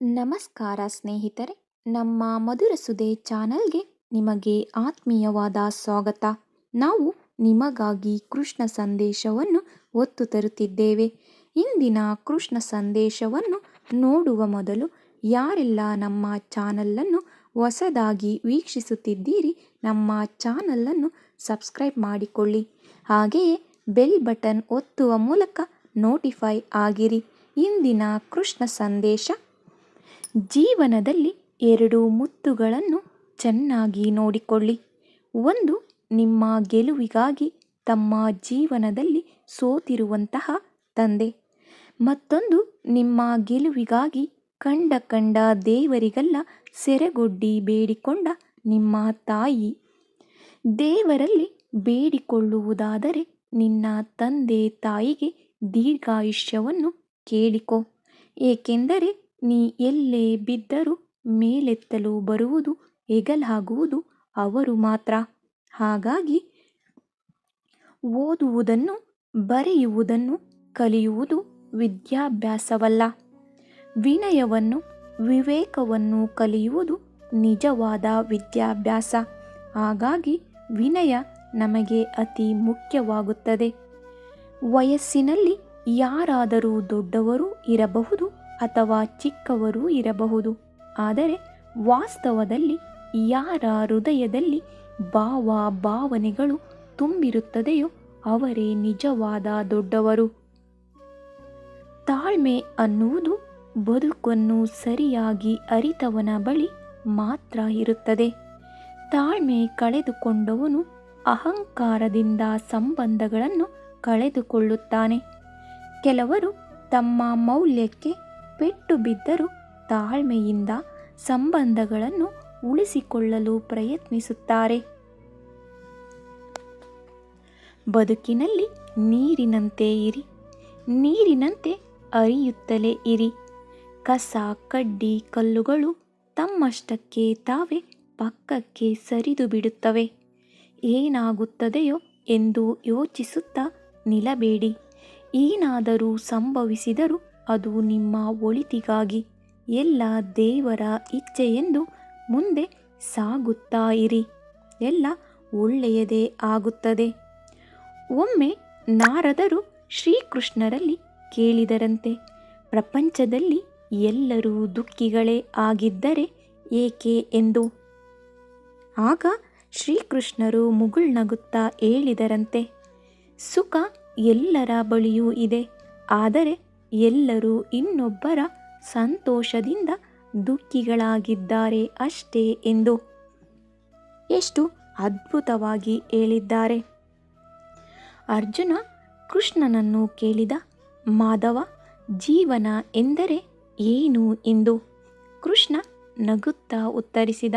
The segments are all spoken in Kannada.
ನಮಸ್ಕಾರ ಸ್ನೇಹಿತರೆ, ನಮ್ಮ ಮಧುರ ಸುದೆ ಚಾನಲ್ಗೆ ನಿಮಗೆ ಆತ್ಮೀಯವಾದ ಸ್ವಾಗತ. ನಾವು ನಿಮಗಾಗಿ ಕೃಷ್ಣ ಸಂದೇಶವನ್ನು ಒತ್ತು ತರುತ್ತಿದ್ದೇವೆ. ಇಂದಿನ ಕೃಷ್ಣ ಸಂದೇಶವನ್ನು ನೋಡುವ ಮೊದಲು ಯಾರೆಲ್ಲ ನಮ್ಮ ಚಾನಲನ್ನು ಹೊಸದಾಗಿ ವೀಕ್ಷಿಸುತ್ತಿದ್ದೀರಿ, ನಮ್ಮ ಚಾನಲನ್ನು ಸಬ್ಸ್ಕ್ರೈಬ್ ಮಾಡಿಕೊಳ್ಳಿ. ಹಾಗೆಯೇ ಬೆಲ್ ಬಟನ್ ಒತ್ತುವ ಮೂಲಕ ನೋಟಿಫೈ ಆಗಿರಿ. ಇಂದಿನ ಕೃಷ್ಣ ಸಂದೇಶ ಜೀವನದಲ್ಲಿ ಎರಡು ಮುತ್ತುಗಳನ್ನು ಚೆನ್ನಾಗಿ ನೋಡಿಕೊಳ್ಳಿ. ಒಂದು, ನಿಮ್ಮ ಗೆಲುವಿಗಾಗಿ ತಮ್ಮ ಜೀವನದಲ್ಲಿ ಸೋತಿರುವಂತಹ ತಂದೆ. ಮತ್ತೊಂದು, ನಿಮ್ಮ ಗೆಲುವಿಗಾಗಿ ಕಂಡ ಕಂಡ ದೇವರಿಗೆಲ್ಲ ಸೆರೆಗೊಡ್ಡಿ ಬೇಡಿಕೊಂಡ ನಿಮ್ಮ ತಾಯಿ. ದೇವರಲ್ಲಿ ಬೇಡಿಕೊಳ್ಳುವುದಾದರೆ ನಿನ್ನ ತಂದೆ ತಾಯಿಗೆ ದೀರ್ಘಾಯುಷ್ಯವನ್ನು ಕೇಳಿಕೊ. ಏಕೆಂದರೆ ನೀ ಎಲ್ಲೇ ಬಿದ್ದರೂ ಮೇಲೆತ್ತಲು ಬರುವುದು ಹೆಗಲಾಗುವುದು ಅವರು ಮಾತ್ರ. ಹಾಗಾಗಿ ಓದುವುದನ್ನು, ಬರೆಯುವುದನ್ನು ಕಲಿಯುವುದು ವಿದ್ಯಾಭ್ಯಾಸವಲ್ಲ. ವಿನಯವನ್ನು, ವಿವೇಕವನ್ನು ಕಲಿಯುವುದು ನಿಜವಾದ ವಿದ್ಯಾಭ್ಯಾಸ. ಹಾಗಾಗಿ ವಿನಯ ನಮಗೆ ಅತಿ ಮುಖ್ಯವಾಗುತ್ತದೆ. ವಯಸ್ಸಿನಲ್ಲಿ ಯಾರಾದರೂ ದೊಡ್ಡವರು ಇರಬಹುದು. ಅಥವಾ ಚಿಕ್ಕವರೂ ಇರಬಹುದು. ಆದರೆ ವಾಸ್ತವದಲ್ಲಿ ಯಾರ ಹೃದಯದಲ್ಲಿ ಭಾವ ಭಾವನೆಗಳು ತುಂಬಿರುತ್ತದೆಯೋ ಅವರೇ ನಿಜವಾದ ದೊಡ್ಡವರು. ತಾಳ್ಮೆ ಅನ್ನುವುದು ಬದುಕನ್ನು ಸರಿಯಾಗಿ ಅರಿತವನ ಬಳಿ ಮಾತ್ರ ಇರುತ್ತದೆ. ತಾಳ್ಮೆ ಕಳೆದುಕೊಂಡವನು ಅಹಂಕಾರದಿಂದ ಸಂಬಂಧಗಳನ್ನು ಕಳೆದುಕೊಳ್ಳುತ್ತಾನೆ. ಕೆಲವರು ತಮ್ಮ ಮೌಲ್ಯಕ್ಕೆ ಪೆಟ್ಟು ಬಿದ್ದರೂ ತಾಳ್ಮೆಯಿಂದ ಸಂಬಂಧಗಳನ್ನು ಉಳಿಸಿಕೊಳ್ಳಲು ಪ್ರಯತ್ನಿಸುತ್ತಾರೆ. ಬದುಕಿನಲ್ಲಿ ನೀರಿನಂತೆ ಇರಿ, ನೀರಿನಂತೆ ಅರಿಯುತ್ತಲೇ ಇರಿ. ಕಸ, ಕಡ್ಡಿ, ಕಲ್ಲುಗಳು ತಮ್ಮಷ್ಟಕ್ಕೆ ತಾವೇ ಪಕ್ಕಕ್ಕೆ ಸರಿದು ಬಿಡುತ್ತವೆ. ಏನಾಗುತ್ತದೆಯೋ ಎಂದು ಯೋಚಿಸುತ್ತಾ ನಿಲ್ಲಬೇಡಿ. ಏನಾದರೂ ಸಂಭವಿಸಿದರೂ ಅದು ನಿಮ್ಮ ಒಳಿತಿಗಾಗಿ ಎಲ್ಲ ದೇವರ ಇಚ್ಛೆಯೆಂದು ಮುಂದೆ ಸಾಗುತ್ತಾ ಇರಿ. ಎಲ್ಲ ಒಳ್ಳೆಯದೇ ಆಗುತ್ತದೆ. ಒಮ್ಮೆ ನಾರದರು ಶ್ರೀಕೃಷ್ಣರಲ್ಲಿ ಕೇಳಿದರಂತೆ, ಪ್ರಪಂಚದಲ್ಲಿ ಎಲ್ಲರೂ ದುಃಖಿಗಳೇ ಆಗಿದ್ದರೆ ಏಕೆ ಎಂದು. ಆಗ ಶ್ರೀಕೃಷ್ಣರು ಮುಗುಳ್ನಗುತ್ತಾ ಹೇಳಿದರಂತೆ, ಸುಖ ಎಲ್ಲರ ಬಳಿಯೂ ಇದೆ, ಆದರೆ ಎಲ್ಲರೂ ಇನ್ನೊಬ್ಬರ ಸಂತೋಷದಿಂದ ದುಃಖಿಗಳಾಗಿದ್ದಾರೆ ಅಷ್ಟೇ ಎಂದು ಎಷ್ಟು ಅದ್ಭುತವಾಗಿ ಹೇಳಿದ್ದಾರೆ. ಅರ್ಜುನ ಕೃಷ್ಣನನ್ನು ಕೇಳಿದ, ಮಾಧವ, ಜೀವನ ಎಂದರೆ ಏನು ಎಂದು? ಕೃಷ್ಣ ನಗುತ್ತಾ ಉತ್ತರಿಸಿದ,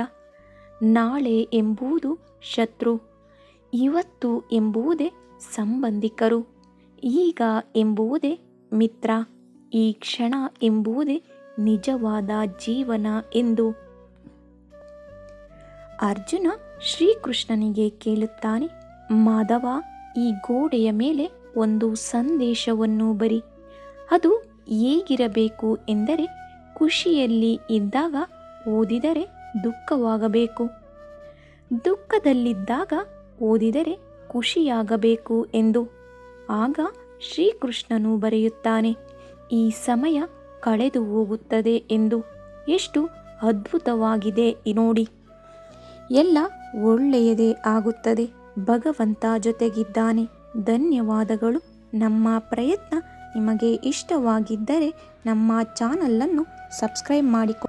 ನಾಳೆ ಎಂಬುದು ಶತ್ರು, ಇವತ್ತು ಎಂಬುವುದೇ ಸಂಬಂಧಿಕರು, ಈಗ ಎಂಬುವುದೇ ಮಿತ್ರ, ಈ ಕ್ಷಣ ಎಂಬುದೇ ನಿಜವಾದ ಜೀವನ ಎಂದು. ಅರ್ಜುನ ಶ್ರೀಕೃಷ್ಣನಿಗೆ ಕೇಳುತ್ತಾನೆ, ಮಾಧವ, ಈ ಗೋಡೆಯ ಮೇಲೆ ಒಂದು ಸಂದೇಶವನ್ನು ಬರಿ. ಅದು ಹೇಗಿರಬೇಕು ಎಂದರೆ ಖುಷಿಯಲ್ಲಿ ಇದ್ದಾಗ ಓದಿದರೆ ದುಃಖವಾಗಬೇಕು. ದುಃಖದಲ್ಲಿದ್ದಾಗ ಓದಿದರೆ ಖುಷಿಯಾಗಬೇಕು ಎಂದು. ಆಗ ಶ್ರೀಕೃಷ್ಣನು ಬರೆಯುತ್ತಾನೆ, ಈ ಸಮಯ ಕಳೆದು ಹೋಗುತ್ತದೆ ಎಂದು. ಎಷ್ಟು ಅದ್ಭುತವಾಗಿದೆ ನೋಡಿ. ಎಲ್ಲ ಒಳ್ಳೆಯದೇ ಆಗುತ್ತದೆ. ಭಗವಂತ ಜೊತೆಗಿದ್ದಾನೆ. ಧನ್ಯವಾದಗಳು. ನಮ್ಮ ಪ್ರಯತ್ನ ನಿಮಗೆ ಇಷ್ಟವಾಗಿದ್ದರೆ ನಮ್ಮ ಚಾನಲನ್ನು ಸಬ್ಸ್ಕ್ರೈಬ್ ಮಾಡಿಕೊ.